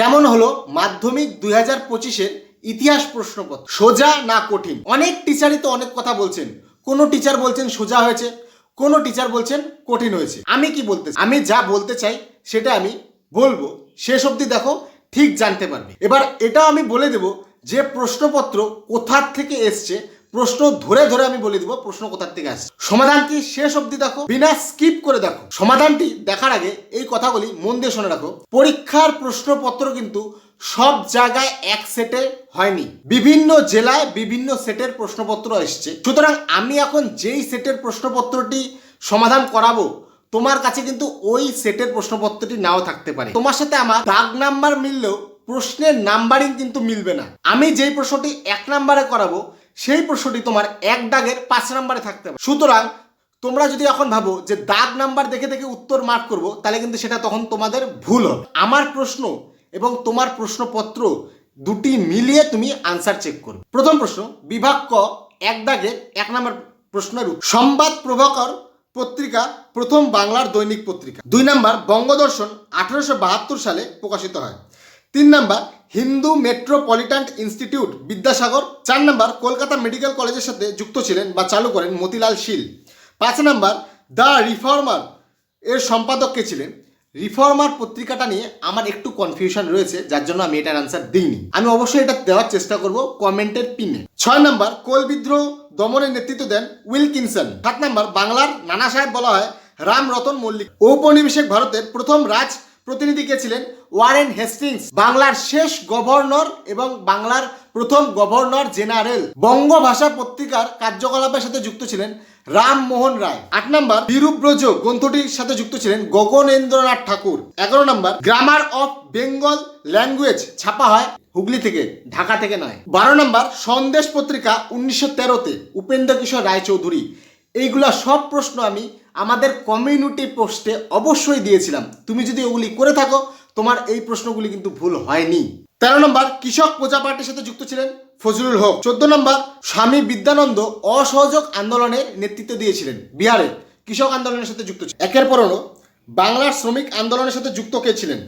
কেমন হলো মাধ্যমিক দুই হাজার পঁচিশের ইতিহাস প্রশ্নপত্র? সোজা না কঠিন? অনেক টিচারই তো অনেক কথা বলছেন। কোনো টিচার বলছেন সোজা হয়েছে, কোনো টিচার বলছেন কঠিন হয়েছে। আমি কি বলতে? আমি যা বলতে চাই, সেটা আমি বলব। শেষ অবধি দেখো, ঠিক জানতে পারবে। এবার এটাও আমি বলে দেব যে প্রশ্নপত্র কোথার থেকে এসছে প্রশ্ন ধরে ধরে আমি বলে দিব প্রশ্ন কোথার থেকে আসছে। সমাধানটি শেষ অবধি দেখো? বিনা স্কিপ করে দেখো। সমাধানটি দেখার আগে এই কথাগুলি মন দিয়ে শুনে রাখো। পরীক্ষার প্রশ্নপত্র কিন্তু সব জায়গায় এক সেটে হয়নি। বিভিন্ন জেলায় বিভিন্ন সেটের প্রশ্নপত্র এসছে। সুতরাং আমি এখন যেই সেটের প্রশ্নপত্রটি সমাধান করাবো, তোমার কাছে কিন্তু ওই সেটের প্রশ্নপত্রটি নাও থাকতে পারে। তোমার সাথে আমার দাগ নাম্বার মিললেও প্রশ্নের নাম্বারিং কিন্তু মিলবে না। আমি যেই প্রশ্নটি এক নাম্বারে করাবো সেই প্রশ্নটি তোমার এক দাগের পাঁচ নাম্বারে থাকতে পারে। সুতরাং তোমরা যদি এখন ভাবো যে দাগ নাম্বার দেখে দেখে উত্তর মার্ক করব, তাহলে কিন্তু সেটা তখন তোমাদের ভুল হবে। আমার প্রশ্ন এবং তোমার প্রশ্নপত্র দুটি মিলিয়ে তুমি আনসার চেক করবে। প্রথম প্রশ্ন, বিভাগ ক, এক দাগের এক নম্বর প্রশ্নের। সংবাদ প্রভাকর পত্রিকা, প্রথম বাংলার দৈনিক পত্রিকা। দুই নাম্বার, বঙ্গদর্শন আঠারোশো বাহাত্তর সালে প্রকাশিত হয়। তিন number Hindu metropolitan institute Vidyasagar, চার নাম্বার কলকাতা মেডিকেল কলেজের সাথে যুক্ত ছিলেন বা চালু করেন মতিলাল শীল। পাঁচ নাম্বার দ্য রিফর্মার এর সম্পাদক কে ছিলেন? রিফর্মার পত্রিকাটা নিয়ে আমার একটু কনফিউশন রয়েছে, যার জন্য আমি এটার আনসার দিইনি। আমি অবশ্যই এটা দেওয়ার চেষ্টা করব কমেন্টের পিনে। ছয় নাম্বার কোল বিদ্রোহ দমনের নেতৃত্ব দেন উইলকিনসন। সাত নাম্বার বাংলার নানা সাহেব বলা হয় রাম রতন মল্লিক। ঔপনিবেশিক ভারতের প্রথম রাজ প্রতিনিধি কে ছিলেন? ওয়ারেন হেস্টিংস, বাংলার শেষ গভর্নর এবং বাংলার প্রথম গভর্নর জেনারেল। বঙ্গভাষা পত্রিকার কার্যকলাপের সাথে যুক্ত ছিলেন রামমোহন রায়। আট নম্বর বিরূপব্রজ গ্রন্থটির সাথে যুক্ত ছিলেন গগনেন্দ্রনাথ ঠাকুর। এগারো number, grammar of Bengal language ছাপা হয় হুগলি থেকে, ঢাকা থেকে নয়। বারো নম্বর, সন্দেশ পত্রিকা উনিশশো তেরোতে উপেন্দ্র কিশোর রায়চৌধুরী। এইগুলা সব প্রশ্ন আমি আমাদের কমিউনিটি পোস্টে অবশ্যই দিয়েছিলাম। তুমি যদি ওগুলি করে থাকো, তোমার এই প্রশ্নগুলি কিন্তু ভুল হয়নি। তেরো নম্বর, কৃষক প্রজা পার্টির সাথে যুক্ত ছিলেন ফজলুল হক। চোদ্দ নম্বর, স্বামী বিদ্যানন্দ অসহযোগ আন্দোলনের নেতৃত্ব দিয়েছিলেন বিহারে। কৃষক আন্দোলনের সাথে যুক্ত ছিলেন। একের পর হলো বাংলার শ্রমিক আন্দোলনের সাথে যুক্ত কে ছিলেন?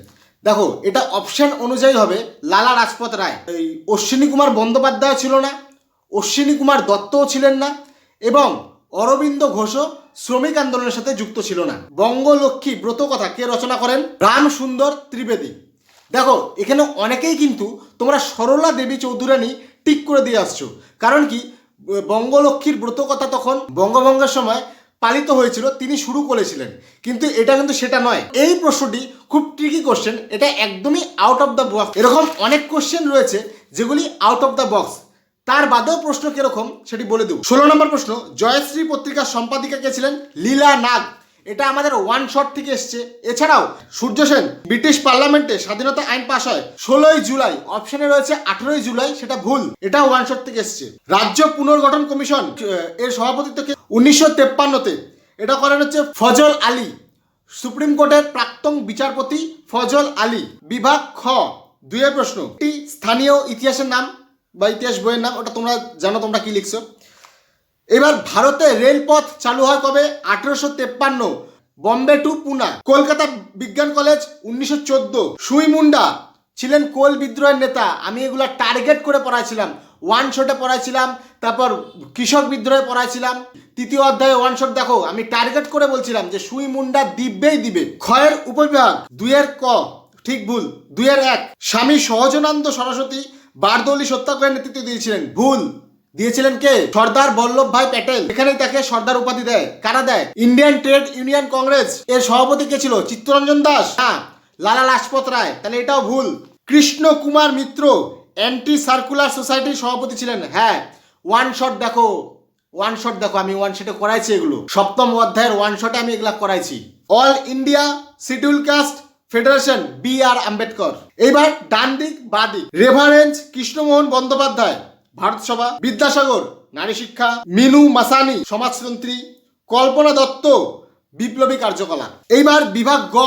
দেখো, এটা অপশন অনুযায়ী হবে লালা রাজপথ রায়। এই অশ্বিনী কুমার বন্দ্যোপাধ্যায় ছিল না, অশ্বিনী কুমার দত্তও ছিলেন না, এবং অরবিন্দ ঘোষও শ্রমিক আন্দোলনের সাথে যুক্ত ছিল না। বঙ্গলক্ষ্মী ব্রত কথা কে রচনা করেন? রাম সুন্দর ত্রিবেদী। দেখো, এখানে অনেকেই কিন্তু তোমরা সরলা দেবী চৌধুরানী টিক করে দিয়ে আসছো। কারণ কি? বঙ্গলক্ষ্মীর ব্রত কথা তখন বঙ্গভঙ্গের সময় পালিত হয়েছিল, তিনি শুরু করেছিলেন। কিন্তু এটা কিন্তু সেটা নয়। এই প্রশ্নটি খুব ট্রিকি কোশ্চেন এটা একদমই আউট অফ দ্য বক্স এরকম অনেক কোশ্চেন রয়েছে যেগুলি আউট অফ দ্য বক্স তার বাদেও প্রশ্ন কীরকম সেটি বলে দেব। ষোলো নম্বর প্রশ্ন, জয়শ্রী পত্রিকার সম্পাদিকা কে ছিলেন? লীলা নাগ। এটা আমাদের ওয়ান শট থেকে এসছে। এছাড়াও, সূর্য সেন, ব্রিটিশ পার্লামেন্টে স্বাধীনতা আইন পাশ হয় ষোলোই জুলাই। অপশনে রয়েছে আঠেরোই জুলাই, সেটা ভুল। এটা ওয়ান শট থেকে এসছে। রাজ্য পুনর্গঠন কমিশন এর সভাপতিত্বকে উনিশশো তেপ্পান্নতে। এটা করেন হচ্ছে ফজল আলী। সুপ্রিম কোর্টের প্রাক্তন বিচারপতি ফজল আলী। বিভাগ খ। দুইয়ের প্রশ্ন একটি স্থানীয় ইতিহাসের নাম। বা ইতিহাস বইয়ের নাম, ওটা তোমরা জানো, তোমরা কি লিখছো? এবার ভারতে রেলপথ চালু হয় কবে? আঠেরোশো তেপ্পান্ন, বম্বে টু পুনা। কলকাতা বিজ্ঞান কলেজ, উনিশশো চোদ্দ। সুই মুন্ডা ছিলেন কোল বিদ্রোহের নেতা। আমি এগুলো টার্গেট করে পড়াইছিলাম। ওয়ান শটে পড়াইছিলাম, তারপর কৃষক বিদ্রোহে পড়াইছিলাম। তৃতীয় অধ্যায়ে ওয়ান শট দেখো, আমি টার্গেট করে বলছিলাম যে সুই মুন্ডা দিব্যেই দিবে। ক্ষয়ের উপবিভাগ, দুইয়ের ক, ঠিক ভুল, দুইয়ের এক। স্বামী সহজানন্দ সরস্বতী বারদৌলি সত্যাগ্রহের নেতৃত্ব দিয়েছিলেন। ভুল। দিয়েছিলেন কে? সর্দার বল্লভ ভাই প্যাটেল। এখানেই তাকে সর্দার উপাধি দেয়। কারা দেয়? Indian Trade Union Congress. এর সভাপতি কে ছিল? চিত্তরঞ্জন দাস। হ্যাঁ লালা লাজপত রায়। তাহলে এটাও ভুল। কৃষ্ণ কুমার মিত্র অ্যান্টি সার্কুলার সোসাইটির সভাপতি ছিলেন। হ্যাঁ ওয়ান শট দেখো। ওয়ান শট দেখো, আমি ওয়ান শটে করাইছি এগুলো। সপ্তম অধ্যায়ের ওয়ান শটে আমি এগুলা করাইছি। All India Scheduled Caste Federation B R Ambedkar. এইবার ডান দিক বা দিক রেভারেন্স কৃষ্ণমোহন বন্দ্যোপাধ্যায়। ভারত সভা, বিদ্যাসাগর, নারী শিক্ষা মিনু মাসানি, সমাজতন্ত্রী, কল্পনা দত্ত, বিপ্লবী কার্যকলাপ। এইবার বিভাগ গ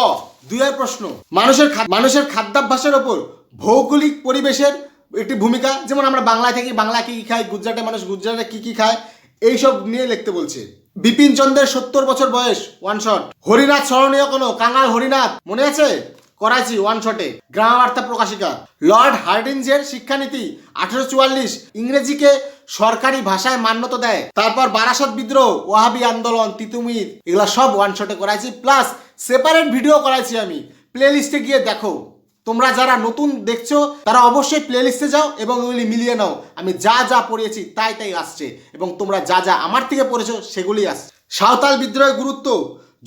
দুয়ের প্রশ্ন। মানুষের মানুষের খাদ্যাভ্যাসের ওপর ভৌগোলিক পরিবেশের একটি ভূমিকা, যেমন আমরা বাংলায় থাকি বাংলা কি কি খাই, গুজরাটে মানুষ গুজরাটে কি কি খায় এইসব নিয়ে লিখতে বলছে। বিপিন চন্দ্রের সত্তর বছর বয়স ওয়ান শট হরিনাথ স্মরণীয় কোনো? কাঙাল হরিনাথ। মনে আছে? ক করাইছি ওয়ান শটে গ্রাম বার্তা প্রকাশিকা। লর্ড হার্ডিঞ্জের শিক্ষানীতি, আঠারোশো চুয়াল্লিশ। ইংরেজিকে সরকারি ভাষায় মান্যতা দেয়। তারপর বারাসত বিদ্রোহ, ওয়াহাবি আন্দোলন, তিতুমির। এগুলো সব ওয়ান শটে করাইছি। প্লাস সেপারেট ভিডিও করাইছি আমি। প্লে লিস্টে গিয়ে দেখো। তোমরা যারা নতুন দেখছ, তারা অবশ্যই প্লে লিস্টে যাও এবং ওগুলি মিলিয়ে নাও। আমি যা যা পড়িয়েছি তাই তাই আসছে এবং তোমরা যা যা আমার থেকে পড়েছো সেগুলি আসছে। সাঁওতাল বিদ্রোহের গুরুত্ব,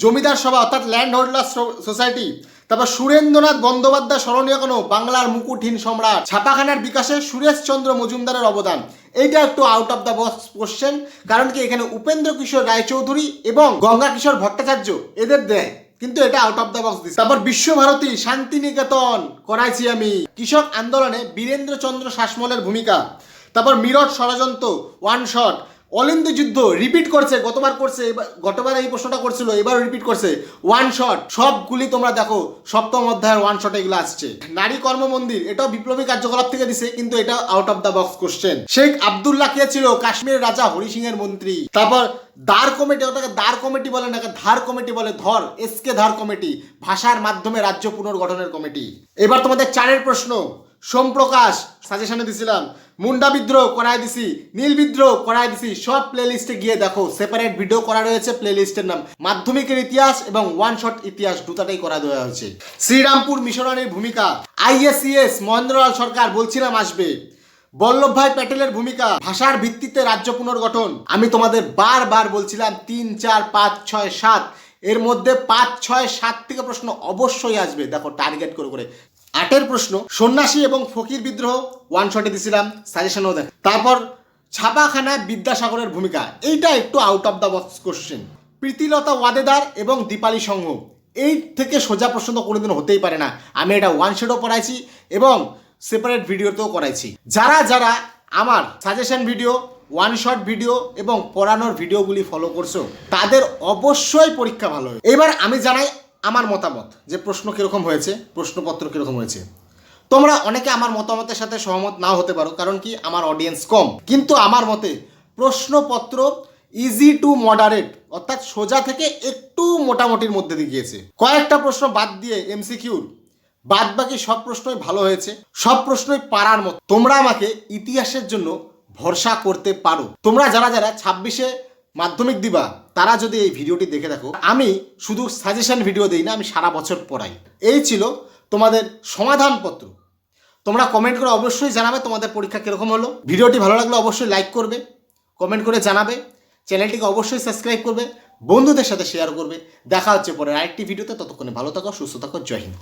জমিদার সভা অর্থাৎ ল্যান্ড হোল্ডার সোসাইটি তারপর সুরেন্দ্রনাথ বন্দ্যোপাধ্যায় স্মরণীয় কোনো বাংলার মুকুটহীন সম্রাট, ছাপাখানার বিকাশে সুরেশচন্দ্র মজুমদারের অবদান। এইটা একটু out of the box question কারণ কি এখানে উপেন্দ্র কিশোর রায়চৌধুরী এবং গঙ্গা কিশোর ভট্টাচার্য এদের দেয়। কিন্তু এটা আউট অফ দ্য বক্স দিচ্ছে তারপর বিশ্বভারতী শান্তিনিকেতন করাইছি আমি। কৃষক আন্দোলনে বীরেন্দ্রচন্দ্র শাসমলের ভূমিকা। তারপর মিরট ষড়যন্ত্র ওয়ান শট অলিন্দ যুদ্ধ রিপিট করছে, গতবার করছে গতবার এই প্রশ্নটা করছিল এবার রিপিট করছে। ওয়ান শট সবগুলি তোমরা দেখো, সপ্তম অধ্যায়ের ওয়ান শট এগুলো আসছে। নারী কর্ম মন্দির এটাও বিপ্লবী কার্যকলাপ থেকে দিছে, কিন্তু এটা out of the box question Sheikh Abdullah কে ছিল? কাশ্মীরের রাজা হরি সিং এর মন্ত্রী। তারপর দার কমিটি, ওটাকে দার কমিটি বলে না ধার কমিটি বলে, ধর এসকে ধার কমিটি, ভাষার মাধ্যমে রাজ্য পুনর্গঠনের কমিটি। এবার তোমাদের চারের প্রশ্ন। সোমপ্রকাশ সাজেশনে দিছিলাম। মুন্ডা বিদ্রোহ করাই দিছি? নীল বিদ্রোহ করাই দিছি? সব প্লে লিস্টে গিয়ে দেখো সেপারেট ভিডিও করা রয়েছে প্লে লিস্টের নাম। মাধ্যমিকের ইতিহাস এবং ওয়ান শট ইতিহাস দুটাটাই করা দেওয়া হয়েছে। শ্রীরামপুর মিশনারির ভূমিকা আইএসিএস মহেন্দ্রলাল সরকার, বলছিলাম আসবে। বল্লভ ভাই প্যাটেলের ভূমিকা, ভাষার ভিত্তিতে রাজ্য পুনর্গঠন। আমি তোমাদের বারবার বলছিলাম, তিন, চার, পাঁচ, ছয়, সাত। এর মধ্যে পাঁচ, ছয়, সাত থেকে প্রশ্ন অবশ্যই আসবে। দেখো টার্গেট করে করে। আটের প্রশ্ন, সন্ন্যাসী এবং ফকির বিদ্রোহ ওয়ান শটে দিছিলাম সাজেশনও দেখ তারপর ছাপাখানায় বিদ্যাসাগরের ভূমিকা, এইটা একটু out of the box question Pritilata Waddedar এবং দীপালি সংঘ, এই থেকে সোজা প্রশ্ন তো কোনোদিন হতেই পারে না। আমি এটা ওয়ান শটও পড়াইছি এবং সেপারেট ভিডিওতেও করাইছি। যারা যারা আমার suggestion video one shot video এবং পড়ানোর ভিডিওগুলি ফলো করছ, তাদের অবশ্যই পরীক্ষা ভালো এবার আমি জানাই আমার মতামত, যে প্রশ্ন কীরকম হয়েছে, প্রশ্নপত্র কীরকম হয়েছে। তোমরা অনেকে আমার মতামতের সাথে সহমত নাও হতে পারো, কারণ কি আমার অডিয়েন্স কম। কিন্তু আমার মতে, প্রশ্নপত্র ইজি টু মডারেট অর্থাৎ সোজা থেকে একটু মোটামুটির মধ্যে দিয়ে গিয়েছে। কয়েকটা প্রশ্ন বাদ দিয়ে এমসিকিউর বাদ বাকি সব প্রশ্নই ভালো হয়েছে, সব প্রশ্নই পারার মতো। তোমরা আমাকে ইতিহাসের জন্য ভরসা করতে পারো। তোমরা যারা যারা ছাব্বিশে মাধ্যমিক দিবা, তারা যদি এই ভিডিওটি দেখে দেখো, আমি শুধু সাজেশন ভিডিও দিই না, আমি সারা বছর পড়াই। এই ছিল তোমাদের সমাধানপত্র। তোমরা কমেন্ট করে অবশ্যই জানাবে তোমাদের পরীক্ষা কীরকম হলো। ভিডিওটি ভালো লাগলে অবশ্যই লাইক করবে কমেন্ট করে জানাবে, চ্যানেলটিকে অবশ্যই সাবস্ক্রাইব করবে, বন্ধুদের সাথে শেয়ার করবে। দেখা হচ্ছে পরে আরেকটি ভিডিওতে ততক্ষণে ভালো থাকো, সুস্থ থাকো, জয় হিন্দ।